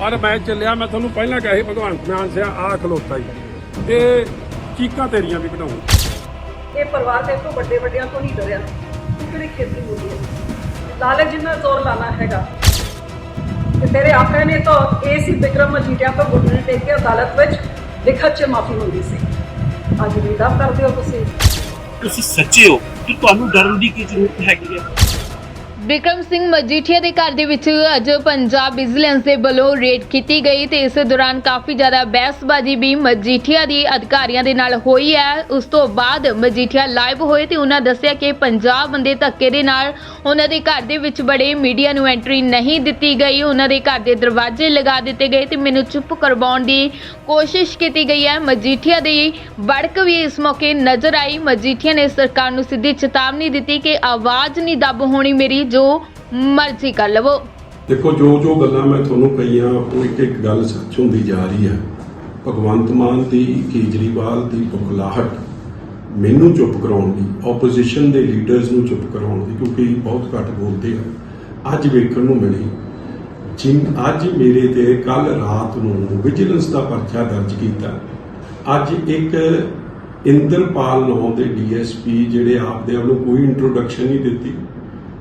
ਔਰ ਮੈਂ ਚੱਲਿਆ ਮੈਂ ਤੁਹਾਨੂੰ ਪਹਿਲਾਂ ਕਿਹਾ ਸੀ ਭਗਵੰਤ ਮਾਨ ਸਿਆ ਆ ਖਲੋਤਾ ਜੀ ਤੇ ਚੀਕਾਂ ਤੇਰੀਆਂ ਵੀ ਬਣਾਉਂ ਇਹ ਪਰਿਵਾਰ ਦੇ ਤੋਂ ਵੱਡੇ ਵੱਡਿਆਂ ਤੋਂ ਨਹੀਂ ਡਰਿਆ। ਤੂੰ ਕਿਹੜੀ ਖੇਤੀ ਬੋਲੀ ਹੈ? ਲਾਲਚ ਜਿੰਨਾ ਜ਼ੋਰ ਲਾਣਾ ਹੈਗਾ। ਤੇ ਤੇਰੇ ਆਕਾ ਨੇ ਤਾਂ ਇਹ ਸੀ ਵਿਕਰਮ ਮਜੀਠੀਆ ਤੋਂ ਗੁੱਟਨੇ ਟੇਕ ਕੇ ਅਦਾਲਤ ਵਿੱਚ ਲਿਖਤ 'ਚ ਮਾਫੀ ਮੰਗੀ ਸੀ। ਅੱਜ ਵੀਦਾ ਕਰਦੇ ਹੋ ਤੁਸੀਂ। ਤੁਸੀਂ ਸੱਚੇ ਹੋ। ਕਿ ਤੁਹਾਨੂੰ ਡਰਨ ਦੀ ਕੀ ਜ਼ਰੂਰਤ ਹੈਗੀ ਹੈ? ਬਿਕਰਮ ਸਿੰਘ ਮਜੀਠੀਆ ਦੇ ਘਰ ਦੇ ਵਿੱਚ ਅੱਜ ਪੰਜਾਬ ਵਿਜੀਲੈਂਸ ਦੇ ਵੱਲੋਂ ਰੇਡ ਕੀਤੀ ਗਈ ਤੇ ਇਸ ਦੌਰਾਨ ਕਾਫੀ ਜ਼ਿਆਦਾ ਬਹਿਸਬਾਜ਼ੀ ਵੀ ਮਜੀਠੀਆ ਦੀ ਅਧਿਕਾਰੀਆਂ ਦੇ ਨਾਲ ਹੋਈ ਹੈ। ਉਸ ਤੋਂ ਬਾਅਦ ਮਜੀਠੀਆ ਲਾਈਵ ਹੋਏ ਤੇ ਉਹਨਾਂ ਦੱਸਿਆ ਕਿ ਪੰਜਾਬ ਬੰਦੇ ਧੱਕੇ ਦੇ ਨਾਲ ਉਹਨਾਂ ਦੇ ਘਰ ਦੇ ਵਿੱਚ ਬੜੇ ਮੀਡੀਆ ਨੂੰ ਐਂਟਰੀ ਨਹੀਂ ਦਿੱਤੀ ਗਈ। ਉਹਨਾਂ ਦੇ ਘਰ ਦੇ ਦਰਵਾਜ਼ੇ ਲਗਾ ਦਿੱਤੇ ਗਏ ਤੇ ਮੈਨੂੰ ਚੁੱਪ ਕਰਵਾਉਣ ਦੀ ਕੋਸ਼ਿਸ਼ ਕੀਤੀ ਗਈ ਹੈ। ਮਜੀਠੀਆ ਦੀ ਬੜਕ ਵੀ ਇਸ ਮੌਕੇ ਨਜ਼ਰ ਆਈ। ਮਜੀਠੀਆ ਨੇ ਸਰਕਾਰ ਨੂੰ ਸਿੱਧੀ ਚੇਤਾਵਨੀ ਦਿੱਤੀ ਕਿ ਆਵਾਜ਼ ਨਹੀਂ ਦੱਬ ਹੋਣੀ ਮੇਰੀ ਜੋ ਮਰਜ਼ੀ ਕਰ ਲਵੋ। ਦੇਖੋ, ਜੋ ਜੋ ਗੱਲਾਂ ਮੈਂ ਤੁਹਾਨੂੰ ਕਹੀਆਂ, ਉਹ ਇੱਕ ਇੱਕ ਗੱਲ ਸੱਚ ਹੁੰਦੀ ਜਾ ਰਹੀ ਹੈ। ਭਗਵੰਤ ਮਾਨ ਦੀ, ਕੇਜਰੀਵਾਲ ਦੀ ਬੁਖਲਾਹਟ ਮੈਨੂੰ ਚੁੱਪ ਕਰਾਉਣ ਦੀ ਆਪੋਜੀਸ਼ਨ ਦੇ ਲੀਡਰਸ ਨੂੰ ਚੁੱਪ ਕਰਾਉਣ ਦੀ ਕਿਉਂਕਿ ਬਹੁਤ ਘੱਟ ਬੋਲਦੇ ਆ। ਅੱਜ ਵੇਖਣ ਨੂੰ ਮਿਲੀ, ਜਿਨ ਅੱਜ ਮੇਰੇ ਤੇ ਕੱਲ ਰਾਤ ਨੂੰ ਵਿਜੀਲੈਂਸ ਦਾ ਪਰਚਾ ਦਰਜ ਕੀਤਾ। ਅੱਜ ਇੱਕ ਇੰਦਰਪਾਲ ਨਾਂ ਦੇ ਡੀਐਸਪੀ ਜਿਹੜੇ ਆਪਦੇ ਆਪ ਨੂੰ ਕੋਈ ਇੰਟਰੋਡਕਸ਼ਨ ਨਹੀਂ ਦਿੱਤੀ।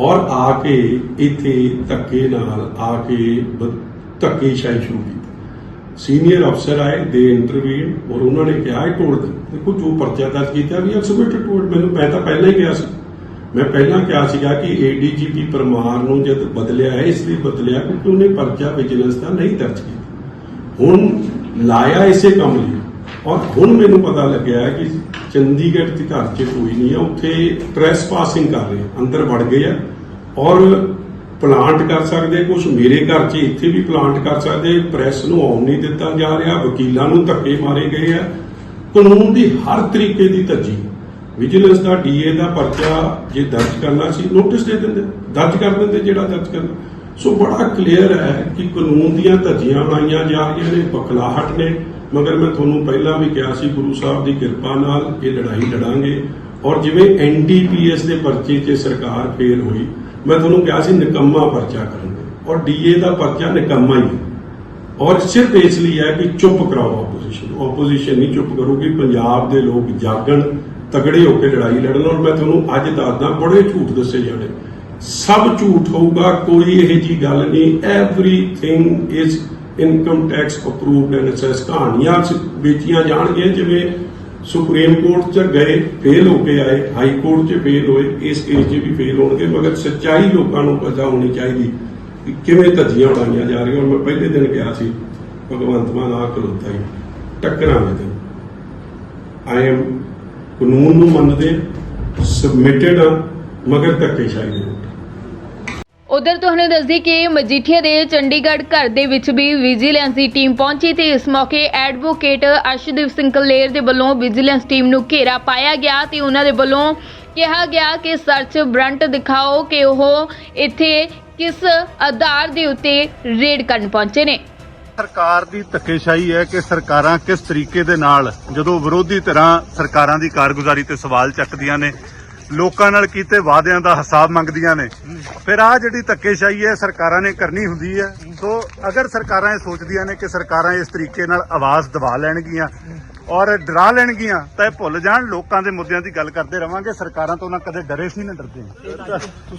ਔਰ ਆ ਕੇ ਇੱਥੇ ਧੱਕੇ ਨਾਲ ਆ ਕੇ ਬ- ਧੱਕੇਸ਼ਾਹੀ ਸ਼ੁਰੂ ਕੀਤੀ। ਸੀਨੀਅਰ ਅਫਸਰ ਆਏ, ਦੇ ਇੰਟਰਵੀਨ ਔਰ ਉਹਨਾਂ ਨੇ ਕਿਹਾ ਆਈ ਟੋਲਡ ਦੇਖੋ ਜੋ ਪਰਚਾ ਦਰਜ ਕੀਤਾ ਵੀ ਐਕਸਪਰਟ ਟੋਲਡ ਮੈਨੂੰ ਮੈਂ ਤਾਂ ਪਹਿਲਾਂ ਹੀ ਕਿਹਾ ਸੀ। ਮੈਂ ਪਹਿਲਾਂ ਕਿਹਾ ਸੀਗਾ ਕਿ ਏਡੀਜੀਪੀ ਪਰਮਾਰ ਨੂੰ ਜਦ ਬਦਲਿਆ ਹੈ, ਇਸ ਲਈ ਬਦਲਿਆ, ਕਿਉਂਕਿ ਉਹਨੇ ਪਰਚਾ ਵਿਜੀਲੈਂਸ ਦਾ ਨਹੀਂ ਦਰਜ ਕੀਤਾ। ਹੁਣ ਲਾਇਆ ਇਸੇ ਕੰਮ ਲਈ। ਔਰ ਹੁਣ ਮੈਨੂੰ ਪਤਾ ਲੱਗਿਆ ਹੈ ਕਿ ਚੰਡੀਗੜ੍ਹ ਦੇ ਘਰ 'ਚ ਕੋਈ ਨਹੀਂ ਹੈ, ਉੱਥੇ ਟ੍ਰੈਸ ਪਾਸਿੰਗ ਕਰ ਰਹੇ ਅੰਦਰ ਵੜ ਗਏ ਆ। ਔਰ ਪਲਾਂਟ ਕਰ ਸਕਦੇ ਕੁਝ ਮੇਰੇ ਘਰ 'ਚ ਇੱਥੇ ਵੀ ਪਲਾਂਟ ਕਰ ਸਕਦੇ ਪ੍ਰੈਸ ਨੂੰ ਆਉਣ ਨਹੀਂ ਦਿੱਤਾ ਜਾ ਰਿਹਾ, ਵਕੀਲਾਂ ਨੂੰ ਧੱਕੇ ਮਾਰੇ ਗਏ ਆ। ਕਾਨੂੰਨ ਦੀ ਹਰ ਤਰੀਕੇ ਦੀ ਧੱਜੀ। ਵਿਜੀਲੈਂਸ ਦਾ ਡੀਏ ਦਾ ਪਰਚਾ ਜੇ ਦਰਜ ਕਰਨਾ ਸੀ ਨੋਟਿਸ ਦੇ ਦਿੰਦੇ, ਦਰਜ ਕਰ ਦਿੰਦੇ ਜਿਹੜਾ ਦਰਜ ਕਰਨਾ। ਸੋ ਬੜਾ ਕਲੀਅਰ ਹੈ ਕਿ ਕਾਨੂੰਨ ਦੀਆਂ ਧੱਜੀਆਂ ਲਾਈਆਂ ਜਾ ਰਹੀਆਂ ਨੇ, ਬਖਲਾਹਟ ਨੇ। ਮਗਰ ਮੈਂ ਤੁਹਾਨੂੰ ਪਹਿਲਾਂ ਵੀ ਕਿਹਾ ਸੀ, ਗੁਰੂ ਸਾਹਿਬ ਦੀ ਕਿਰਪਾ ਨਾਲ ਇਹ ਲੜਾਈ ਲੜਾਂਗੇ। ਔਰ ਜਿਵੇਂ ਐਨਡੀਪੀਐਸ ਦੇ ਪਰਚੇ 'ਚ ਸਰਕਾਰ ਫੇਲ ਹੋਈ, ਮੈਂ ਤੁਹਾਨੂੰ ਕਿਹਾ ਸੀ, ਨਿਕੰਮਾ ਪਰਚਾ ਕਰਾਂਗੇ। ਔਰ ਡੀਏ ਦਾ ਪਰਚਾ ਨਿਕੰਮਾ ਹੀ ਹੈ। ਔਰ ਸਿਰਫ ਇਸ ਲਈ ਹੈ ਕਿ ਚੁੱਪ ਕਰਾਓ ਆਪੋਜੀਸ਼ਨ ਆਪੋਜੀਸ਼ਨ ਨਹੀਂ ਚੁੱਪ ਕਰੂਗੀ, ਪੰਜਾਬ ਦੇ ਲੋਕ ਜਾਗਣ, ਤਗੜੇ ਹੋ ਕੇ ਲੜਾਈ ਲੜਨ। ਔਰ ਮੈਂ ਤੁਹਾਨੂੰ ਅੱਜ ਦੱਸਦਾ, ਬੜੇ ਝੂਠ ਦੱਸੇ ਜਾਣੇ ਸਭ ਝੂਠ ਹੋਊਗਾ, ਕੋਈ ਇਹ ਜੀ ਗੱਲ ਨਹੀਂ। Everything is income tax approved and assess ਕਹਾਣੀਆਂ ਚ ਵੇਚੀਆਂ ਜਾਣਗੀਆਂ, ਜਿਵੇਂ ਸੁਪਰੀਮ ਕੋਰਟ ਚ ਗਏ, ਫੇਲ ਹੋ ਕੇ ਆਏ, ਹਾਈ ਕੋਰਟ ਚ ਫੇਲ ਹੋਏ, ਇਸ ਕੇਸ 'ਚ ਵੀ ਫੇਲ ਹੋਣਗੇ, ਮਗਰ ਸੱਚਾਈ ਲੋਕਾਂ ਨੂੰ ਪਤਾ ਹੋਣੀ ਚਾਹੀਦੀ ਕਿ ਕਿਵੇਂ ਧੱਜੀਆਂ ਉਡਾਈਆਂ ਜਾ ਰਹੀਆਂ। ਔਰ ਮੈਂ ਪਹਿਲੇ ਦਿਨ ਕਿਹਾ ਸੀ, ਭਗਵੰਤ ਮਾਨ ਆ ਖਲੋਤਾ ਹੀ, ਟੱਕਰਾਂਗੇ ਤੇ। ਆਈ ਐਮ ਕਾਨੂੰਨ ਨੂੰ ਮੰਨਦੇ ਸਬਮਿਟਡ ਆ, ਮਗਰ ਧੱਕੇਸ਼ਾਹੀ ਦੇ ਉਧਰ ਤੁਹਾਨੂੰ ਦੱਸਦੀ ਕਿ ਮਜੀਠੀਆ ਦੇ ਚੰਡੀਗੜ੍ਹ ਘਰ ਦੇ ਵਿੱਚ ਵੀ ਵਿਜੀਲੈਂਸ ਦੀ ਟੀਮ ਪਹੁੰਚੀ ਤੇ ਇਸ ਮੌਕੇ ਐਡਵੋਕੇਟ ਅਰਸ਼ਦੀਪ ਸਿੰਘ ਕਲੇਰ ਦੇ ਵੱਲੋਂ ਵਿਜੀਲੈਂਸ ਟੀਮ ਨੂੰ ਘੇਰਾ ਪਾਇਆ ਗਿਆ ਤੇ ਉਹਨਾਂ ਦੇ ਵੱਲੋਂ ਕਿਹਾ ਗਿਆ ਕਿ ਸਰਚ ਵਾਰੰਟ ਦਿਖਾਓ ਕਿ ਉਹ ਇੱਥੇ ਕਿਸ ਆਧਾਰ ਦੇ ਉੱਤੇ ਰੇਡ ਕਰਨ ਪਹੁੰਚੇ ਨੇ। ਸਰਕਾਰ ਦੀ ਧੱਕੇਸ਼ਾਹੀ ਹੈ ਕਿ ਸਰਕਾਰਾਂ ਕਿਸ ਤਰੀਕੇ ਦੇ ਨਾਲ ਜਦੋਂ ਵਿਰੋਧੀ ਧਿਰਾਂ ਸਰਕਾਰਾਂ ਦੀ ਕਾਰਗੁਜ਼ਾਰੀ ਤੇ ਸਵਾਲ ਚੱਕਦੀਆਂ ਨੇ ਲੋਕਾਂ ਨਾਲ ਕੀਤੇ ਵਾਅਦਿਆਂ ਦਾ ਹਿਸਾਬ ਮੰਗਦੀਆਂ ਨੇ। ਫਿਰ ਆ ਜਿਹੜੀ ਧੱਕੇਸ਼ਾਹੀ ਹੈ ਸਰਕਾਰਾਂ ਨੇ ਕਰਨੀ ਹੁੰਦੀ ਹੈ। ਸੋ ਅਗਰ ਸਰਕਾਰਾਂ ਇਹ ਸੋਚਦੀਆਂ ਨੇ ਕਿ ਸਰਕਾਰਾਂ ਇਸ ਤਰੀਕੇ ਨਾਲ ਆਵਾਜ਼ ਦਬਾ ਲੈਣਗੀਆਂ ਔਰ ਡਰਾ ਲੈਣਗੀਆਂ ਤਾਂ ਇਹ ਭੁੱਲ ਜਾਣ ਲੋਕਾਂ ਦੇ ਮੁੱਦਿਆਂ ਦੀ ਗੱਲ ਕਰਦੇ ਰਵਾਂਗੇ ਸਰਕਾਰਾਂ ਤੋਂ ਨਾ ਕਦੇ ਡਰੇ ਸੀ ਨਾ ਡਰਦੇ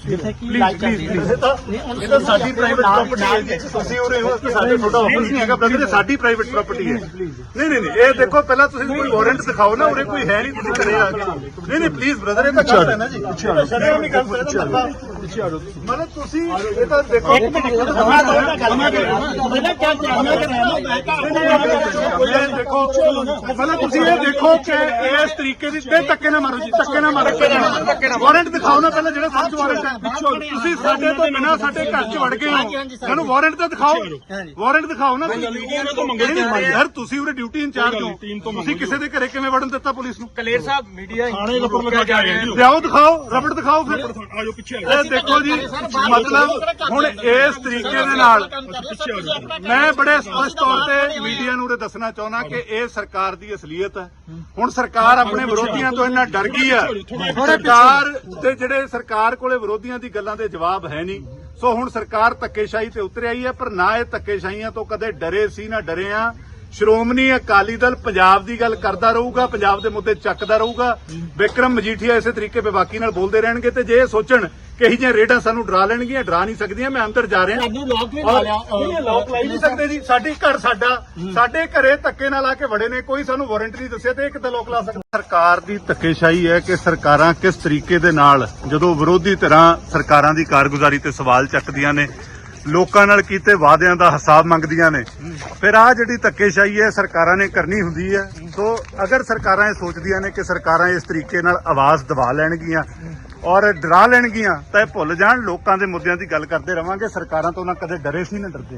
ਜਿੱਥੇ ਕੀ ਪਲੀਜ਼ ਲਾਈਕ ਪਲੀਜ਼ ਪਲੀਜ਼ ਇਹ ਤਾਂ ਸਾਡੀ ਪ੍ਰਾਈਵੇਟ ਪ੍ਰਾਪਰਟੀ ਹੈ ਤੁਸੀਂ ਉਰੇ ਹੋ ਸਾਡੇ ਤੁਹਾਡਾ ਆਫਿਸ ਨਹੀਂ ਹੈਗਾ ਬਲਕਿ ਇਹ ਸਾਡੀ ਪ੍ਰਾਈਵੇਟ ਪ੍ਰਾਪਰਟੀ ਹੈ ਨਹੀਂ ਨਹੀਂ ਇਹ ਦੇਖੋ ਪਹਿਲਾਂ ਤੁਸੀਂ ਕੋਈ ਵਾਰੰਟ ਦਿਖਾਓ ਨਾ ਉਰੇ ਕੋਈ ਹੈ ਨਹੀਂ ਤੁਸੀਂ ਘਰੇ ਆ ਕੇ ਨਹੀਂ ਨਹੀਂ ਪਲੀਜ਼ ਬ੍ਰਦਰ ਇਹ ਤਾਂ ਗਲਤ ਹੈ ਨਾ ਜੀ ਸ਼ਰਮ ਨਹੀਂ ਗੱਲ ਪਿੱਛੇ ਆੜੋ ਮਤਲਬ ਤੁਸੀਂ ਇਹ ਤਾਂ ਦੇਖੋ ਇੱਕ ਮਿੰਟ ਮੈਂ ਤਾਂ ਗੱਲ ਮੈਂ ਕਰ ਰਿਹਾ ਪਹਿਲਾਂ ਕੀ ਕਰ ਰਿਹਾ ਮੈਂ ਇਹ ਦੇਖੋ ਪਹਿਲਾਂ ਤੁਸੀਂ ਇਹ ਦੇਖੋ ਕਿ ਇਸ ਤਰੀਕੇ ਦੀ ਤੇ ਧੱਕੇ ਨਾ ਮਾਰੋ ਜੀ ਧੱਕੇ ਨਾ ਮਾਰੋ ਵਾਰੰਟ ਦਿਖਾਓ ਨਾ ਪਹਿਲਾਂ ਜਿਹੜਾ ਸਰਚ ਵਾਰੰਟ ਹੈ। ਤੁਸੀਂ ਸਾਡੇ ਤੋਂ ਬਿਨਾਂ ਸਾਡੇ ਘਰ 'ਚ ਵੜ ਗਏ ਹੋ। ਸਾਨੂੰ ਵਾਰੰਟ ਤਾਂ ਦਿਖਾਓ। ਵਾਰੰਟ ਦਿਖਾਓ ਨਾ ਯਾਰ ਤੁਸੀਂ ਉਰੇ ਡਿਊਟੀ ਇੰਚਾਰਜ ਹੋ। ਤੁਸੀਂ ਕਿਸੇ ਦੇ ਘਰੇ ਕਿਵੇਂ ਵੜਨ ਦਿੱਤਾ ਪੁਲਿਸ ਨੂੰ? ਕਲੇਰ ਸਾਹਿਬ ਮੀਡੀਆ ਥਾਣੇ ਉੱਪਰ ਲਗਾ ਕੇ ਆ ਰਹੇ ਲਿਆਓ ਦਿਖਾਓ ਰਬੜ ਦਿਖਾਓ ਫਿਰ। ਆਜੋ ਪਿੱਛੇ ਇਹ ਦੇਖੋ ਜੀ ਮਤਲਬ ਹੁਣ ਇਸ ਤਰੀਕੇ ਦੇ ਨਾਲ ਮੈਂ ਬੜੇ ਸਪਸ਼ਟ ਤੌਰ ਤੇ ਮੀਡੀਆ ਨੂੰ ਇਹ ਦੱਸਣਾ ਚਾਹੁੰਦਾ ਕਿ ਇਹ ਸਰਕਾਰ ਦੀ ਅਸਲੀਅਤ ਹੈ। ਹੁਣ ਸਰਕਾਰ ਆਪਣੇ ਵਿਰੋਧੀਆਂ ਤੋਂ ਇੰਨਾ ਡਰ ਗਈ ਹੈ। ਸਰਕਾਰ ਦੇ ਜਿਹੜੇ ਸਰਕਾਰ ਕੋਲੇ ਵਿਰੋਧੀਆਂ ਦੀ ਗੱਲਾਂ ਦੇ ਜਵਾਬ ਹੈ ਨਹੀਂ। ਸੋ ਹੁਣ ਸਰਕਾਰ ਧੱਕੇਸ਼ਾਹੀ ਤੇ ਉਤਰ ਆਈ ਹੈ ਪਰ ਨਾ ਇਹ ਧੱਕੇਸ਼ਾਹੀਆਂ ਤੋਂ ਕਦੇ ਡਰੇ ਸੀ ਨਾ ਡਰੇ ਆ। ਸ਼੍ਰੋਮਣੀ ਅਕਾਲੀ ਦਲ ਪੰਜਾਬ ਦੀ ਗੱਲ ਕਰਦਾ ਰਹੂਗਾ ਪੰਜਾਬ ਦੇ ਮੁੱਦੇ ਚੱਕਦਾ ਰਹੂਗਾ। ਵਿਕਰਮ ਮਜੀਠੀਆ ਇਸੇ ਤਰੀਕੇ ਬੇਬਾਕੀ ਨਾਲ ਬੋਲਦੇ ਰਹਿਣਗੇ ਤੇ ਜੇ ਇਹ ਸੋਚਣ ਕਿ ਇਹ ਜਿਹੀਆਂ ਰੇਡਾਂ ਸਾਨੂੰ ਡਰਾ ਲੈਣਗੀਆਂ ਡਰਾ ਨਹੀਂ ਸਕਦੀਆਂ ਮੈਂ ਅੰਦਰ ਜਾ ਰਿਹਾ। ਤੁਹਾਨੂੰ ਲੋਕ ਵੀ ਲਾ ਲਿਆ ਨਹੀਂ ਲੋਕ ਲਾਈ ਨਹੀਂ ਸਕਦੇ ਜੀ। ਸਾਡੀ ਘਰ ਸਾਡਾ ਸਾਡੇ ਘਰੇ ਧੱਕੇ ਨਾਲ ਆ ਕੇ ਵੜੇ ਨੇ ਕੋਈ ਸਾਨੂੰ ਵਾਰੰਟ ਨਹੀਂ ਦੱਸਿਆ ਤੇ ਇਹ ਕਿੱਦਾਂ ਲੋਕ ਲਾ ਸਕਦੇ। ਸਰਕਾਰ ਦੀ ਧੱਕੇਸ਼ਾਹੀ ਹੈ ਕਿ ਸਰਕਾਰਾਂ ਕਿਸ ਤਰੀਕੇ ਦੇ ਨਾਲ ਜਦੋਂ ਵਿਰੋਧੀ ਧਿਰਾਂ ਸਰਕਾਰਾਂ ਦੀ ਕਾਰਗੁਜ਼ਾਰੀ ਤੇ ਸਵਾਲ ਚੱਕਦੀਆਂ ਨੇ ਲੋਕਾਂ ਨਾਲ ਕੀਤੇ ਵਾਅਦਿਆਂ ਦਾ ਹਿਸਾਬ ਮੰਗਦੀਆਂ ਨੇ। ਫਿਰ ਆ ਜਿਹੜੀ ਧੱਕੇਸ਼ਾਹੀ ਹੈ ਸਰਕਾਰਾਂ ਨੇ ਕਰਨੀ ਹੁੰਦੀ ਹੈ। ਸੋ ਅਗਰ ਸਰਕਾਰਾਂ ਇਹ ਸੋਚਦੀਆਂ ਨੇ ਕਿ ਸਰਕਾਰਾਂ ਇਸ ਤਰੀਕੇ ਨਾਲ ਆਵਾਜ਼ ਦਬਾ ਲੈਣਗੀਆਂ ਔਰ ਡਰਾ ਲੈਣਗੀਆਂ ਤਾਂ ਇਹ ਭੁੱਲ ਜਾਣ ਲੋਕਾਂ ਦੇ ਮੁੱਦਿਆਂ ਦੀ ਗੱਲ ਕਰਦੇ ਰਵਾਂਗੇ ਸਰਕਾਰਾਂ ਤੋਂ ਨਾ ਕਦੇ ਡਰੇ ਸੀ ਨਾ ਡਰਦੇ।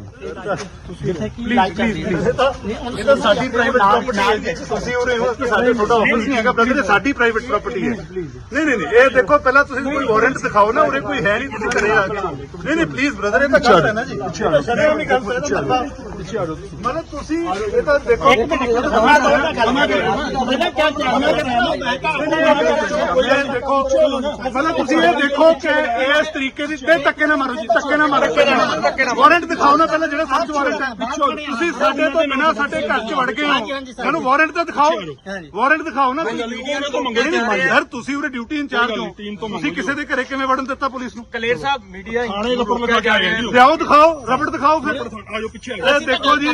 ਜਿੱਥੇ ਕੀ ਲਾਈਕ ਇਹ ਤਾਂ ਸਾਡੀ ਪ੍ਰਾਈਵੇਟ ਪ੍ਰਾਪਰਟੀ ਹੈ ਤੁਸੀਂ ਉਰੇ ਹੋ ਸਾਡੇ ਤੁਹਾਡਾ ਆਫਿਸ ਨਹੀਂ ਹੈਗਾ ਬ੍ਰਦਰ ਸਾਡੀ ਪ੍ਰਾਈਵੇਟ ਪ੍ਰਾਪਰਟੀ ਹੈ। ਨਹੀਂ ਨਹੀਂ ਨਹੀਂ ਇਹ ਦੇਖੋ ਪਹਿਲਾਂ ਤੁਸੀਂ ਕੋਈ ਵਾਰੰਟ ਦਿਖਾਓ ਨਾ ਉਰੇ ਕੋਈ ਹੈ ਨਹੀਂ ਤੁਸੀਂ ਕਰੇ ਆ ਕੇ। ਨਹੀਂ ਨਹੀਂ ਪਲੀਜ਼ ਬ੍ਰਦਰ ਇਹ ਤਾਂ ਗਲਤ ਹੈ ਨਾ ਜੀ। ਸ਼ਰਮ ਨਹੀਂ ਗੱਲ ਮਤਲਬ ਤੁਸੀਂ ਇਹ ਤਾਂ ਦੇਖੋ ਇੱਕ ਮਿੰਟ ਦੋ ਗੱਲ ਮੈਂ ਤੁਸੀਂ ਇਹ ਦੇਖੋ ਕਿ ਇਸ ਤਰੀਕੇ ਦੀ ਤੇ ਧੱਕੇ ਨਾ ਮਾਰੋ ਜੀ ਧੱਕੇ ਨਾ ਮਾਰੋ। ਵਾਰੰਟ ਦਿਖਾਓ ਨਾ ਪਹਿਲਾਂ ਜਿਹੜਾ ਸਰਚ ਵਾਰੰਟ ਹੈ। ਤੁਸੀਂ ਸਾਡੇ ਤੋਂ ਬਿਨਾਂ ਸਾਡੇ ਘਰ 'ਚ ਵੜ ਗਏ ਹੋ। ਸਾਨੂੰ ਵਾਰੰਟ ਤਾਂ ਦਿਖਾਓ। ਵਾਰੰਟ ਦਿਖਾਓ ਨਾ। ਯਾਰ ਤੁਸੀਂ ਉਰੇ ਡਿਊਟੀ ਇੰਚਾਰਜ ਹੋ। ਤੁਸੀਂ ਕਿਸੇ ਦੇ ਘਰੇ ਕਿਵੇਂ ਵੜਨ ਦਿੱਤਾ ਪੁਲਿਸ ਨੂੰ? ਕਲੇਰ ਸਾਹਿਬ ਮੀਡੀਆ ਥਾਣੇ ਉੱਪਰ ਲਗਾ ਕੇ ਆ ਰਹੇ ਲਿਆਓ ਦਿਖਾਓ ਰਬੜ ਦਿਖਾਓ ਫਿਰ। ਆਜੋ ਪਿੱਛੇ ਇਹ ਦੇਖੋ ਜੀ,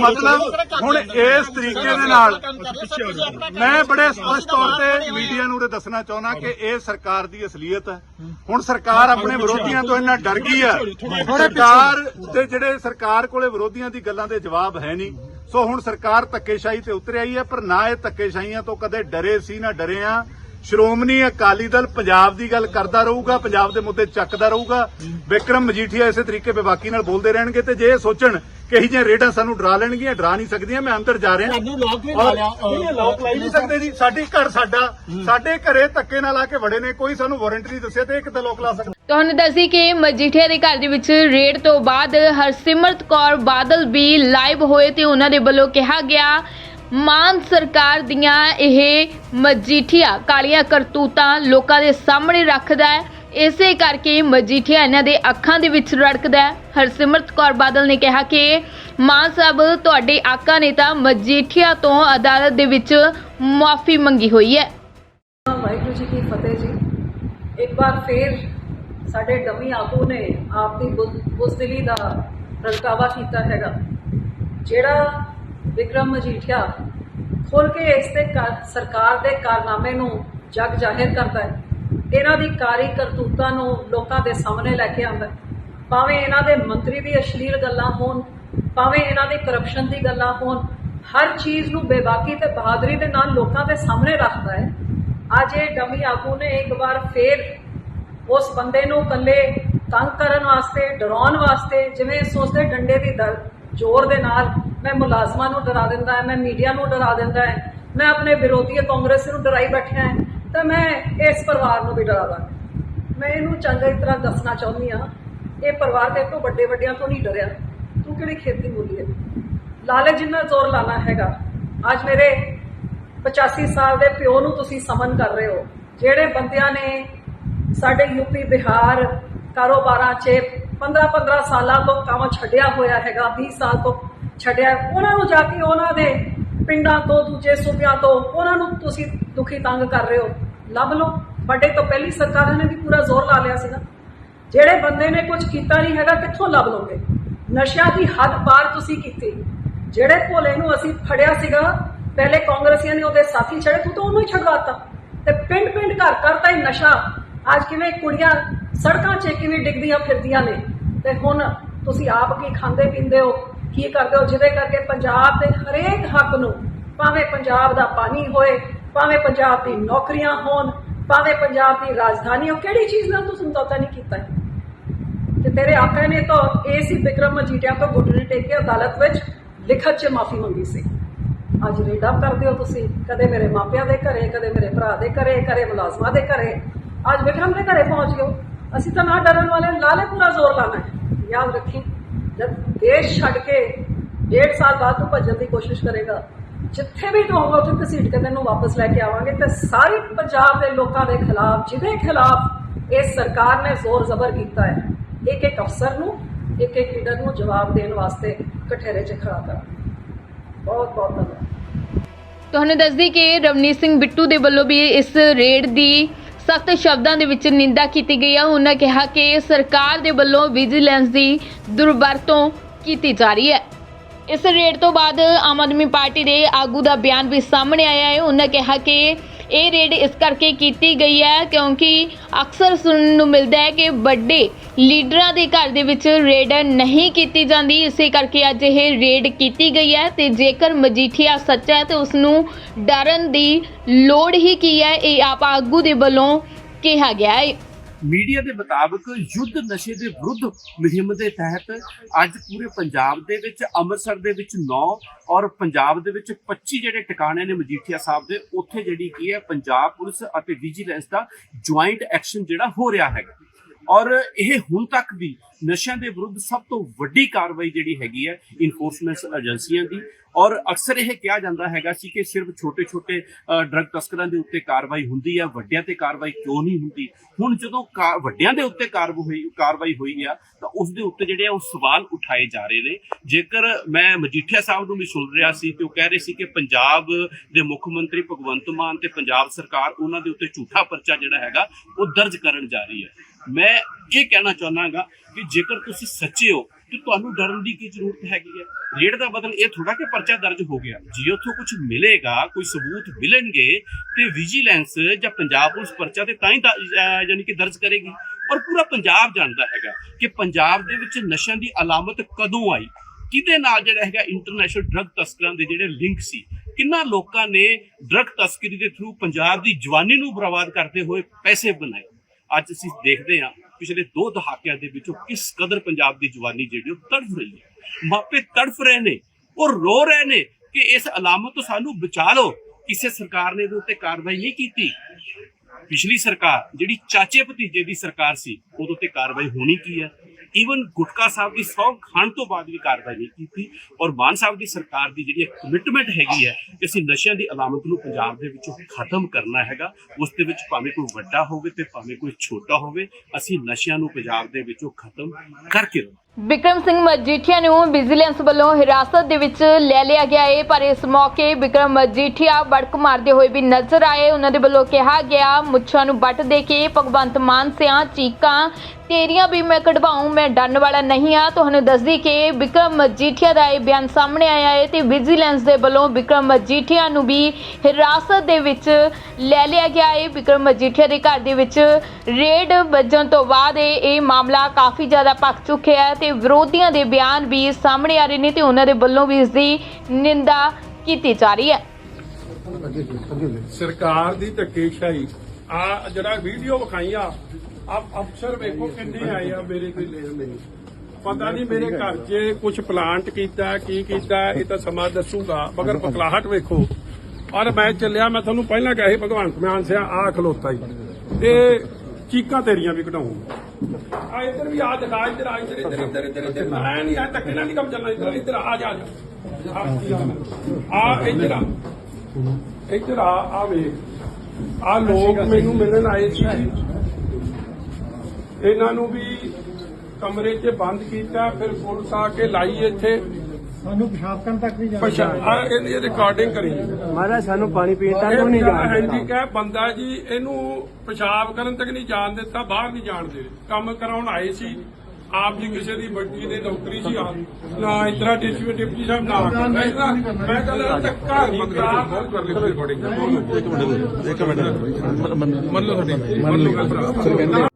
ਮਤਲਬ ਹੁਣ ਇਸ ਤਰੀਕੇ ਦੇ ਨਾਲ ਮੈਂ ਬੜੇ ਸਪਸ਼ਟ ਤੌਰ ਤੇ ਮੀਡੀਆ ਨੂੰ ਇਹ ਦੱਸਣਾ ਚਾਹੁੰਦਾ ਕਿ ਇਹ ਸਰਕਾਰ ਦੀ ਅਸਲੀਅਤ ਹੈ। ਹੁਣ ਸਰਕਾਰ ਆਪਣੇ ਵਿਰੋਧੀਆਂ ਤੋਂ ਇੰਨਾ ਡਰ ਗਈ ਹੈ। ਸਰਕਾਰ ਦੇ ਜਿਹੜੇ ਸਰਕਾਰ ਕੋਲੇ ਵਿਰੋਧੀਆਂ ਦੀ ਗੱਲਾਂ ਦੇ ਜਵਾਬ ਹੈ ਨਹੀਂ। ਸੋ ਹੁਣ ਸਰਕਾਰ ਧੱਕੇਸ਼ਾਹੀ ਤੇ ਉਤਰ ਆਈ ਹੈ, ਪਰ ਨਾ ਇਹ ਧੱਕੇਸ਼ਾਹੀਆਂ ਤੋਂ ਕਦੇ ਡਰੇ ਸੀ, ਨਾ ਡਰੇ ਆ ਸ਼੍ਰੋਮਣੀ ਅਕਾਲੀ ਦਲ ਪੰਜਾਬ ਦੀ ਗੱਲ ਕਰਦਾ ਰਹੂਗਾ, ਪੰਜਾਬ ਦੇ ਮੁੱਦੇ ਚੱਕਦਾ ਰਹੂਗਾ। ਵਿਕਰਮ ਮਜੀਠੀਆ ਇਸੇ ਤਰੀਕੇ ਬੇਬਾਕੀ ਨਾਲ ਬੋਲਦੇ ਰਹਿਣਗੇ ਤੇ ਜੇ ਇਹ ਸੋਚਣ ਕਿ ਇਹ ਜਿਹੀਆਂ ਰੇਡਾਂ ਸਾਨੂੰ ਡਰਾ ਲੈਣਗੀਆਂ ਡਰਾ ਨਹੀਂ ਸਕਦੀਆਂ ਮੈਂ ਅੰਦਰ ਜਾ ਰਿਹਾ। ਤੁਹਾਨੂੰ ਲੋਕ ਵੀ ਲਾ ਲਿਆ। ਨਹੀਂ ਲੋਕ ਲਾਈ ਨਹੀਂ ਸਕਦੇ ਜੀ। ਸਾਡੀ ਘਰ ਸਾਡਾ ਸਾਡੇ ਘਰੇ ਧੱਕੇ ਨਾਲ ਆ ਕੇ ਵੜੇ ਨੇ ਕੋਈ ਸਾਨੂੰ ਵਾਰੰਟ ਨਹੀਂ ਦੱਸਿਆ ਤੇ ਇਹ ਕਿੱਦਾਂ ਲੋਕ ਲਾ ਸਕਦੇ। ਤੁਹਾਨੂੰ ਦੱਸੀ ਕਿ ਮਜੀਠੀਆ ਦੇ ਘਰ ਦੇ ਵਿੱਚ ਰੇਡ ਤੋਂ ਬਾਅਦ ਹਰਸਿਮਰਤ ਕੌਰ ਬਾਦਲ ਵੀ ਲਾਈਵ ਹੋਏ ਤੇ ਉਹਨਾਂ ਦੇ ਵੱਲੋਂ ਕਿਹਾ ਗਿਆ ਮਾਨ ਸਰਕਾਰ ਦੀਆਂ ਇਹ ਮਜੀਠੀਆ ਕਾਲੀਆਂ ਕਰਤੂਤਾਂ ਲੋਕਾਂ ਦੇ ਸਾਹਮਣੇ ਰੱਖਦਾ ਹੈ। ਇਸੇ ਕਰਕੇ ਮਜੀਠੀਆ ਇਹਨਾਂ ਦੇ ਅੱਖਾਂ ਦੇ ਵਿੱਚ ਰੜਕਦਾ ਹੈ। ਹਰਸਿਮਰਤ ਕੌਰ ਬਾਦਲ ਨੇ ਕਿਹਾ ਕਿ ਮਾਨ ਸਾਹਿਬ, ਤੁਹਾਡੇ ਆਕਾ ਨੇ ਤਾਂ ਮਜੀਠੀਆ ਤੋਂ ਅਦਾਲਤ ਦੇ ਵਿੱਚ ਮੁਆਫੀ ਮੰਗੀ ਹੋਈ ਹੈ। ਵਾਹਿਗੁਰੂ ਜੀ ਕੀ ਫਤਿਹ ਜੀ। ਇੱਕ ਵਾਰ ਫੇਰ ਸਾਡੇ ਡਮੀ ਆਗੂ ਨੇ ਆਪਦੀ ਬੁਜ਼ਦਿਲੀ ਦਾ ਪ੍ਰਗਟਾਵਾ ਕੀਤਾ ਹੈਗਾ। ਜਿਹੜਾ ਵਿਕਰਮ ਮਜੀਠੀਆ ਖੋਲ ਕੇ ਇਸ ਤੇ ਸਰਕਾਰ ਦੇ ਕਾਰਨਾਮੇ ਨੂੰ ਜਗ, ਜਾਹਿਰ ਕਰਦਾ ਹੈ। ਇਹਨਾਂ ਦੀ ਕਾਰੀ ਕਰਤੂਤਾਂ ਨੂੰ ਲੋਕਾਂ ਦੇ ਸਾਹਮਣੇ ਲੈ ਕੇ ਆਉਂਦਾ। ਭਾਵੇਂ ਇਹਨਾਂ ਦੇ ਮੰਤਰੀ ਦੀ ਅਸ਼ਲੀਲ ਗੱਲਾਂ ਹੋਣ, ਭਾਵੇਂ ਇਹਨਾਂ ਦੀ ਕਰਪਸ਼ਨ ਦੀ ਗੱਲਾਂ ਹੋਣ, ਹਰ ਚੀਜ਼ ਨੂੰ ਬੇਬਾਕੀ ਤੇ ਬਹਾਦਰੀ ਦੇ ਨਾਲ ਲੋਕਾਂ ਦੇ ਸਾਹਮਣੇ ਰੱਖਦਾ ਹੈ। ਅੱਜ ਇਹ ਡਮੀ ਆਗੂ ਨੇ ਇੱਕ ਵਾਰ ਫੇਰ ਉਸ ਬੰਦੇ ਨੂੰ ਇਕੱਲੇ ਤੰਗ ਕਰਨ ਵਾਸਤੇ, ਡਰਾਉਣ ਵਾਸਤੇ, ਜਿਵੇਂ ਸੋਚਦੇ ਡੰਡੇ ਦੀ ਦਰ, ਜ਼ੋਰ ਦੇ ਨਾਲ ਮੈਂ ਮੁਲਾਜ਼ਮਾਂ ਨੂੰ ਡਰਾ ਦਿੰਦਾ ਹੈ ਮੈਂ ਮੀਡੀਆ ਨੂੰ ਡਰਾ ਦਿੰਦਾ ਹੈ, ਮੈਂ ਆਪਣੇ ਵਿਰੋਧੀ ਕਾਂਗਰਸ ਨੂੰ ਡਰਾਈ ਬੈਠਿਆ ਹੈ। ਤਾਂ ਮੈਂ ਇਸ ਪਰਿਵਾਰ ਨੂੰ ਵੀ ਡਰਾ ਦਾਂ ਮੈਂ ਇਹਨੂੰ ਚੰਗੀ ਤਰ੍ਹਾਂ ਦੱਸਣਾ ਚਾਹੁੰਦੀ ਆ ਇਹ ਪਰਿਵਾਰ ਤੇ ਤੋਂ ਵੱਡੇ ਵੱਡਿਆਂ ਤੋਂ ਨਹੀਂ ਡਰਿਆ। ਤੂੰ ਕਿਹੜੀ ਖੇਤੀ ਬੋਲੀ ਹੈ? ਲਾਲੇ ਜਿੰਨਾ ਜ਼ੋਰ ਲਾਣਾ ਹੈਗਾ। ਅੱਜ ਮੇਰੇ 85 ਸਾਲ ਦੇ ਪਿਓ ਨੂੰ ਤੁਸੀਂ ਸਮਨ ਕਰ ਰਹੇ ਹੋ। ਜਿਹੜੇ ਬੰਦਿਆਂ ਨੇ ਸਾਡੇ ਯੂਪੀ ਬਿਹਾਰ ਕਾਰੋਬਾਰਾਂ 'ਚ 15-15 ਸਾਲਾਂ ਤੋਂ ਕੰਮ ਛੱਡਿਆ ਹੋਇਆ ਹੈਗਾ 20 ਸਾਲ ਤੋਂ ਛੱਡਿਆ, ਉਹਨਾਂ ਨੂੰ ਜਾ ਕੇ ਉਹਨਾਂ ਦੇ ਪਿੰਡਾਂ ਤੋਂ, ਦੂਜੇ ਸੂਬਿਆਂ ਤੋਂ, ਉਹਨਾਂ ਨੂੰ ਤੁਸੀਂ ਦੁਖੀ ਤੰਗ ਕਰ ਰਹੇ ਹੋ। ਲੱਭ ਲਓ। ਵੱਡੇ ਤੋਂ ਪਹਿਲੀ ਸਰਕਾਰਾਂ ਨੇ ਵੀ ਪੂਰਾ ਜ਼ੋਰ ਲਾ ਲਿਆ ਸੀਗਾ। ਜਿਹੜੇ ਬੰਦੇ ਨੇ ਕੁਝ ਕੀਤਾ ਨਹੀਂ ਹੈਗਾ, ਕਿੱਥੋਂ ਲੱਭ ਲੋਗੇ ਨਸ਼ਿਆਂ ਦੀ ਹੱਦ ਪਾਰ ਤੁਸੀਂ ਕੀਤੀ। ਜਿਹੜੇ ਭੋਲੇ ਨੂੰ ਅਸੀਂ ਫੜਿਆ ਸੀਗਾ, ਪਹਿਲੇ ਕਾਂਗਰਸੀਆਂ ਨੇ ਉਹਦੇ ਸਾਥੀ ਛੜੇ, ਤੂੰ ਤਾਂ ਉਹਨੂੰ ਹੀ ਛਡਵਾਤਾ ਤੇ ਪਿੰਡ ਪਿੰਡ ਘਰ ਘਰ ਤਾਂ ਇਹ ਨਸ਼ਾ। ਅੱਜ ਕਿਵੇਂ ਕੁੜੀਆਂ ਸੜਕਾਂ 'ਚ ਕਿਵੇਂ ਡਿੱਗਦੀਆਂ ਫਿਰਦੀਆਂ ਨੇ? ਤੇ ਹੁਣ ਤੁਸੀਂ ਆਪ ਕੀ ਖਾਂਦੇ ਪੀਂਦੇ ਹੋ, ਕੀ ਕਰਦੇ ਹੋ, ਜਿਹਦੇ ਕਰਕੇ ਪੰਜਾਬ ਦੇ ਹਰੇਕ ਹੱਕ ਨੂੰ ਭਾਵੇਂ ਪੰਜਾਬ ਦਾ ਪਾਣੀ ਹੋਏ, ਭਾਵੇਂ ਪੰਜਾਬ ਦੀ ਨੌਕਰੀਆਂ ਹੋਣ, ਭਾਵੇਂ ਪੰਜਾਬ ਦੀ ਰਾਜਧਾਨੀ ਹੋ ਕਿਹੜੀ ਚੀਜ਼ ਨਾਲ ਤੂੰ ਸਮਝੌਤਾ ਨਹੀਂ ਕੀਤਾ? ਹੈ? ਤੇ ਤੇਰੇ ਆਕਾ ਨੇ ਤਾਂ ਏਸੀ ਵਿਕਰਮ ਮਜੀਠੀਆ ਤੋਂ ਗੁੱਟਣੇ ਟੇਕ ਕੇ ਅਦਾਲਤ ਵਿੱਚ ਲਿਖਤ 'ਚ ਮਾਫੀ ਮੰਗੀ ਸੀ। ਅੱਜ ਰੇਡਾ ਕਰਦੇ ਹੋ ਤੁਸੀਂ, ਕਦੇ ਮੇਰੇ ਮਾਪਿਆਂ ਦੇ ਘਰੇ, ਕਦੇ ਮੇਰੇ ਭਰਾ ਦੇ ਘਰੇ, ਕਦੇ ਮੁਲਾਜ਼ਮਾਂ ਦੇ ਘਰੇ। ਅੱਜ ਵਿਕਰਮ ਦੇ ਘਰੇ ਪਹੁੰਚ ਗਏ ਅਸੀਂ ਤਾਂ ਨਾ ਡਰਨ ਵਾਲੇ ਲਾਲੇ ਪੂਰਾ ਜ਼ੋਰ ਲਾਣਾ ਹੈ। ਯਾਦ ਰੱਖੀ। ਜਦ ਦੇਸ਼ ਛੱਡ ਕੇ ਡੇਢ ਸਾਲ ਬਾਅਦ ਤੂੰ ਭੱਜਣ ਦੀ ਕੋਸ਼ਿਸ਼ ਕਰੇਗਾ, ਜਿੱਥੇ ਵੀ ਤੂੰ ਹੋਗਾ ਉੱਥੇ ਘਸੀਟ ਕੇ ਤੈਨੂੰ ਵਾਪਸ ਲੈ ਕੇ ਆਵਾਂਗੇ। ਤੇ ਸਾਰੇ ਪੰਜਾਬ ਦੇ ਲੋਕਾਂ ਦੇ ਖਿਲਾਫ, ਜਿਹਦੇ ਖਿਲਾਫ ਇਸ ਸਰਕਾਰ ਨੇ ਜ਼ੋਰ ਜ਼ਬਰ ਕੀਤਾ ਹੈ, ਇੱਕ ਇੱਕ ਅਫਸਰ ਨੂੰ, ਇੱਕ ਇੱਕ ਲੀਡਰ ਨੂੰ ਜਵਾਬ ਦੇਣ ਵਾਸਤੇ ਕਠੇਰੇ 'ਚ ਖੜਾ ਕਰਾਂ। ਬਹੁਤ ਬਹੁਤ ਧੰਨਵਾਦ। ਤੁਹਾਨੂੰ ਦੱਸਦੀ ਕਿ ਰਵਨੀਤ ਸਿੰਘ ਬਿੱਟੂ ਦੇ ਵੱਲੋਂ ਵੀ ਇਸ ਰੇਡ ਦੀ ਸਖਤ ਸ਼ਬਦਾਂ ਦੇ ਵਿੱਚ ਨਿੰਦਾ ਕੀਤੀ ਗਈ ਹੈ ਉਹਨਾਂ ਕਿਹਾ ਕਿ ਸਰਕਾਰ ਦੇ ਵੱਲੋਂ ਵਿਜੀਲੈਂਸ ਦੀ ਦੁਰਵਰਤੋਂ ਕੀਤੀ ਜਾ ਰਹੀ ਹੈ। ਇਸ ਰੇਡ ਤੋਂ ਬਾਅਦ ਆਮ ਆਦਮੀ ਪਾਰਟੀ ਦੇ ਆਗੂ ਦਾ ਬਿਆਨ ਵੀ ਸਾਹਮਣੇ ਆਇਆ ਹੈ। ਉਹਨਾਂ ਕਿਹਾ ਕਿ ਇਹ ਰੇਡ ਇਸ ਕਰਕੇ ਕੀਤੀ ਗਈ ਹੈ ਕਿਉਂਕਿ ਅਕਸਰ ਸੁਣਨ ਨੂੰ ਮਿਲਦਾ ਹੈ ਕਿ ਵੱਡੇ ਲੀਡਰਾਂ ਦੇ ਘਰ ਦੇ ਵਿੱਚ ਰੇਡ ਨਹੀਂ ਕੀਤੀ ਜਾਂਦੀ। ਇਸੇ ਕਰਕੇ ਅੱਜ ਇਹ ਰੇਡ ਕੀਤੀ ਗਈ ਹੈ ਤੇ ਜੇਕਰ ਮਜੀਠੀਆ ਸੱਚਾ ਹੈ ਤੇ ਉਸ ਨੂੰ ਡਰਨ ਦੀ ਲੋੜ ਹੀ ਕੀ ਹੈ, ਇਹ ਆਪ ਆਗੂ ਦੇ ਵੱਲੋਂ ਕਿਹਾ ਗਿਆ ਹੈ। ਮੀਡੀਆ ਦੇ ਮੁਤਾਬਕ ਯੁੱਧ ਨਸ਼ੇ ਦੇ ਵਿਰੁੱਧ ਮੁਹਿੰਮ ਦੇ ਤਹਿਤ ਅੱਜ ਪੂਰੇ ਪੰਜਾਬ ਦੇ ਵਿੱਚ, ਅੰਮ੍ਰਿਤਸਰ ਦੇ ਵਿੱਚ 9 ਔਰ ਪੰਜਾਬ ਦੇ ਵਿੱਚ 25 ਜਿਹੜੇ ਟਿਕਾਣੇ ਨੇ ਮਜੀਠੀਆ ਸਾਹਿਬ ਦੇ, ਉੱਥੇ ਜਿਹੜੀ ਕੀ ਹੈ, ਪੰਜਾਬ ਪੁਲਿਸ ਅਤੇ ਵਿਜੀਲੈਂਸ ਦਾ ਜੁਆਇੰਟ ਐਕਸ਼ਨ ਜਿਹੜਾ ਹੋ ਰਿਹਾ ਹੈਗਾ। ਔਰ ਇਹ ਹੁਣ ਤੱਕ ਦੀ ਨਸ਼ਿਆਂ ਦੇ ਵਿਰੁੱਧ ਸਭ ਤੋਂ ਵੱਡੀ ਕਾਰਵਾਈ ਜਿਹੜੀ ਹੈਗੀ ਹੈ ਇਨਫੋਰਸਮੈਂਟ ਏਜੰਸੀਆਂ ਦੀ। ਔਰ ਅਕਸਰ ਇਹ ਕਿਹਾ ਜਾਂਦਾ ਹੈਗਾ ਸੀ ਕਿ ਸਿਰਫ ਛੋਟੇ-ਛੋਟੇ ਡਰੱਗ ਤਸਕਰਾਂ ਦੇ ਉੱਤੇ ਕਾਰਵਾਈ ਹੁੰਦੀ ਹੈ ਵੱਡਿਆਂ ਤੇ ਕਾਰਵਾਈ ਕਿਉਂ ਨਹੀਂ ਹੁੰਦੀ? ਹੁਣ ਜਦੋਂ ਵੱਡਿਆਂ ਦੇ ਉੱਤੇ ਕਾਰਵਾਈ ਹੋਈ ਆ, ਤਾਂ ਉਸ ਦੇ ਉੱਤੇ ਜਿਹੜੇ ਆ ਉਹ ਸਵਾਲ ਉਠਾਏ ਜਾ ਰਹੇ ਨੇ। ਜੇਕਰ ਮੈਂ ਮਜੀਠੀਆ ਸਾਹਿਬ ਨੂੰ ਵੀ ਸੁਣ ਰਿਹਾ ਸੀ ਤੇ ਉਹ ਕਹਿ ਰਹੇ ਸੀ ਕਿ ਪੰਜਾਬ ਦੇ ਮੁੱਖ ਮੰਤਰੀ ਭਗਵੰਤ ਮਾਨ ਤੇ ਪੰਜਾਬ ਸਰਕਾਰ ਉਹਨਾਂ ਦੇ ਉੱਤੇ ਝੂਠਾ ਪਰਚਾ ਜਿਹੜਾ ਹੈਗਾ, ਉਹ ਦਰਜ ਕਰਨ ਜਾ ਰਹੀ ਹੈ। ਮੈਂ ਇਹ ਕਹਿਣਾ ਚਾਹੁੰਦਾਗਾ ਕਿ ਜੇਕਰ ਤੁਸੀਂ ਸੱਚੇ ਹੋ, ਤੇ ਤੁਹਾਨੂੰ ਡਰਨ ਦੀ ਕੀ ਜ਼ਰੂਰਤ ਹੈਗੀ ਹੈ? ਰੇਟ ਦਾ ਬਦਲ ਇਹ ਥੋੜਾ ਕਿ ਪਰਚਾ ਦਰਜ ਹੋ ਗਿਆ। ਜੇ ਉੱਥੋਂ ਕੁਝ ਮਿਲੇਗਾ, ਕੋਈ ਸਬੂਤ ਮਿਲਣਗੇ, ਤੇ ਵਿਜੀਲੈਂਸ ਜਾਂ ਪੰਜਾਬ ਪੁਲਿਸ ਪਰਚਾ ਤੇ ਤਾਂ ਹੀ ਯਾਨੀ ਕਿ ਦਰਜ ਕਰੇਗੀ। ਔਰ ਪੂਰਾ ਪੰਜਾਬ ਜਾਣਦਾ ਹੈਗਾ ਕਿ ਪੰਜਾਬ ਦੇ ਵਿੱਚ ਨਸ਼ਿਆਂ ਦੀ ਅਲਾਮਤ ਕਦੋਂ ਆਈ? ਕਿਹਦੇ ਨਾਲ ਜਿਹੜਾ ਹੈਗਾ ਇੰਟਰਨੈਸ਼ਨਲ ਡਰੱਗ ਤਸਕਰਾਂ ਦੇ ਜਿਹੜੇ ਲਿੰਕ ਸੀ? ਕਿੰਨਾ ਲੋਕਾਂ ਨੇ ਡਰੱਗ ਤਸਕਰੀ ਦੇ ਥਰੂ ਪੰਜਾਬ ਦੀ ਜਵਾਨੀ ਨੂੰ ਬਰਬਾਦ ਕਰਦੇ ਹੋਏ ਪੈਸੇ ਬਣਾਏ? ਅੱਜ ਅਸੀਂ ਦੇਖਦੇ ਹਾਂ ਪਿਛਲੇ ਦੋ ਦਹਾਕਿਆਂ ਦੇ ਵਿੱਚੋਂ ਕਿਸ ਕਦਰ ਪੰਜਾਬ ਦੀ ਜਵਾਨੀ ਜਿਹੜੀ ਉਹ ਤੜਫ ਰਹੀ ਹੈ। ਮਾਪੇ ਤੜਫ ਰਹੇ ਨੇ, ਉਹ ਰੋ ਰਹੇ ਨੇ ਕਿ ਇਸ ਅਲਾਮਤ ਤੋਂ ਸਾਨੂੰ ਬਚਾ ਲਓ। ਕਿਸੇ ਸਰਕਾਰ ਨੇ ਇਹਦੇ ਉੱਤੇ ਕਾਰਵਾਈ ਨਹੀਂ ਕੀਤੀ। ਪਿਛਲੀ ਸਰਕਾਰ, ਜਿਹੜੀ ਚਾਚੇ ਭਤੀਜੇ ਦੀ ਸਰਕਾਰ ਸੀ ਉਦੋਂ ਤੇ ਕਾਰਵਾਈ ਹੋਣੀ ਕੀ ਹੈ? ਈਵਨ ਗੁਟਕਾ ਸਾਹਿਬ ਦੀ ਸੌ ਖਾਣ ਤੋਂ ਬਾਅਦ ਵੀ ਕਾਰਵਾਈ ਨਹੀਂ ਕੀਤੀ ਔਰ ਮਾਨ ਸਾਹਿਬ ਦੀ ਸਰਕਾਰ ਦੀ ਜਿਹੜੀ ਕਮਿਟਮੈਂਟ ਹੈਗੀ ਹੈ ਕਿ ਅਸੀਂ ਨਸ਼ਿਆਂ ਦੀ ਅਲਾਮਤ ਨੂੰ ਪੰਜਾਬ ਦੇ ਵਿੱਚੋਂ ਖਤਮ ਕਰਨਾ ਹੈਗਾ, ਉਸ ਦੇ ਵਿੱਚ ਭਾਵੇਂ ਕੋਈ ਵੱਡਾ ਹੋਵੇ ਤੇ ਭਾਵੇਂ ਕੋਈ ਛੋਟਾ ਹੋਵੇ, ਅਸੀਂ ਨਸ਼ਿਆਂ ਨੂੰ ਪੰਜਾਬ ਦੇ ਵਿੱਚੋਂ ਖਤਮ ਕਰਕੇ ਰਹਾਂਗੇ ਵਿਕਰਮ ਸਿੰਘ ਮਜੀਠੀਆ ਨੂੰ ਵਿਜੀਲੈਂਸ ਵੱਲੋਂ ਹਿਰਾਸਤ ਦੇ ਵਿੱਚ ਲੈ ਲਿਆ ਗਿਆ ਹੈ ਪਰ ਇਸ ਮੌਕੇ ਵਿਕਰਮ ਮਜੀਠੀਆ ਬੜਕ ਮਾਰਦੇ ਹੋਏ ਵੀ ਨਜ਼ਰ ਆਏ। ਉਹਨਾਂ ਦੇ ਵੱਲੋਂ ਕਿਹਾ ਗਿਆ, ਮੁੱਛਾਂ ਨੂੰ ਵੱਟ ਦੇ ਕੇ ਭਗਵੰਤ ਮਾਨ ਸਿਆਂ, ਚੀਕਾਂ, ਤੇਰੀਆਂ ਵੀ ਮੈਂ ਕਢਵਾਉਂ, ਮੈਂ ਡਰਨ ਵਾਲਾ ਨਹੀਂ ਆ। ਤੁਹਾਨੂੰ ਦੱਸਦੀ ਕਿ ਵਿਕਰਮ ਮਜੀਠੀਆ ਦਾ ਇਹ ਬਿਆਨ ਸਾਹਮਣੇ ਆਇਆ ਹੈ ਤੇ ਵਿਜੀਲੈਂਸ ਦੇ ਵੱਲੋਂ ਵਿਕਰਮ ਮਜੀਠੀਆ ਨੂੰ ਵੀ ਹਿਰਾਸਤ ਦੇ ਵਿੱਚ ਲੈ ਲਿਆ ਗਿਆ ਹੈ ਵਿਕਰਮ ਮਜੀਠੀਆ ਦੇ ਘਰ ਦੇ ਵਿੱਚ ਰੇਡ ਵੱਜਣ ਤੋਂ ਬਾਅਦ ਇਹ ਮਾਮਲਾ ਕਾਫੀ ਜ਼ਿਆਦਾ ਪੱਕ ਚੁੱਕਿਆ ਹੈ ਤੇ ਵਿਰੋਧੀਆਂ ਦੇ ਬਿਆਨ ਵੀ ਸਾਹਮਣੇ ਆ ਰਹੇ ਨੇ ਤੇ ਉਹਨਾਂ ਦੇ ਵੱਲੋਂ ਵੀ ਇਸ ਦੀ ਨਿੰਦਾ ਕੀਤੀ ਜਾ ਰਹੀ ਹੈ। ਸਰਕਾਰ ਦੀ ਧੱਕੇਸ਼ਾਹੀ। ਆ ਜਿਹੜਾ ਵੀਡੀਓ ਵਿਖਾਈਆਂ ਆ ਅਫਸਰ ਵੇਖੋ ਕਿੰਨੇ ਆਏ ਆ ਮੇਰੇ ਕੋਈ ਲੈਣ ਨਹੀਂ ਪਤਾ ਨਹੀਂ ਮੇਰੇ ਘਰ 'ਚ ਕੁਝ ਪਲਾਂਟ ਕੀਤਾ, ਕੀ ਕੀਤਾ, ਇਹ ਤਾਂ ਸਮਾਂ ਦੱਸੂਗਾ, ਮਗਰ ਪਕਲਾਹਟ ਵੇਖੋ। ਔਰ ਮੈਂ ਚੱਲਿਆ, ਮੈਂ ਤੁਹਾਨੂੰ ਪਹਿਲਾਂ ਕਿਹਾ ਸੀ, ਭਗਵੰਤ ਮਾਨ ਸਿਆ ਆ ਖਲੋਤਾ ਹੀ। ਤੇ ਚੀਕਾਂ ਤੇਰੀਆਂ ਵੀ ਕਢਾਉਂਗਾ ਆ ਇੱਧਰ ਵੀ ਆ ਦਿਖਾ ਇੱਧਰ ਆ ਇੱਧਰ। ਇੱਧਰ ਇੱਧਰ ਇੱਧਰ ਇੱਧਰ। ਮੈਂ ਨਹੀਂ ਆ ਨਾਲ ਨਹੀਂ ਕੰਮ ਚੱਲਣਾ ਇੱਧਰ ਇੱਧਰ ਆ ਜਾ ਆ ਆ ਇੱਧਰ ਆ। ਇੱਧਰ ਆ ਆ ਵੇਖ। ਆ ਲੋਕ ਮੈਨੂੰ ਮਿਲਣ ਆਏ ਸੀ ਇਹਨਾਂ ਨੂੰ ਵੀ ਕਮਰੇ 'ਚ ਬੰਦ ਕੀਤਾ ਫਿਰ ਪੁਲਿਸ ਆ ਕੇ ਲਾਈ ਇੱਥੇ। ਸਾਨੂੰ ਪਿਸ਼ਾਬ ਕਰਨ ਤੱਕ ਨਹੀਂ ਪਛਾ ਆ ਇਹਦੀ ਰਿਕਾਰਡਿੰਗ ਕਰੀ। ਮਹਾਰਾਜ ਸਾਨੂੰ ਪਾਣੀ ਪੀਣ ਤੱਕ ਇਹ ਨਹੀਂ ਜਾਣ ਹਾਂਜੀ ਕਹੇ ਬੰਦਾ ਜੀ ਇਹਨੂੰ ਪਿਸ਼ਾਬ ਕਰਨ ਤੱਕ ਨਹੀਂ ਜਾਣ ਦਿੱਤਾ ਬਾਹਰ ਨਹੀਂ ਜਾਣ ਦੇ ਕੰਮ ਕਰਾਉਣ ਆਏ ਸੀ। ਆਪ ਜੀ ਕਿਸੇ ਦੀ ਵੱਡੀ ਦੇ ਨੌਕਰੀ ਸੀ ਨਾ ਇਤਰਾ ਡਿਪਟੀ ਸਾਹਿਬ ਨਾ ਮੈਂ ਕਿਹਾ- ਮੈਂ ਕਹਿੰਦਾ ਧੱਕਾ ਨਹੀਂ ਕਰਾ ਬਹੁਤ ਕਰ ਲਈ ਰਿਕਾਰਡਿੰਗ ਇੱਕ ਮਿੰਟ ਇੱਕ ਮਿੰਟ। ਮੰਨ ਲਓ ਤੁਹਾਡੀ। ਮੰਨ ਲਓ।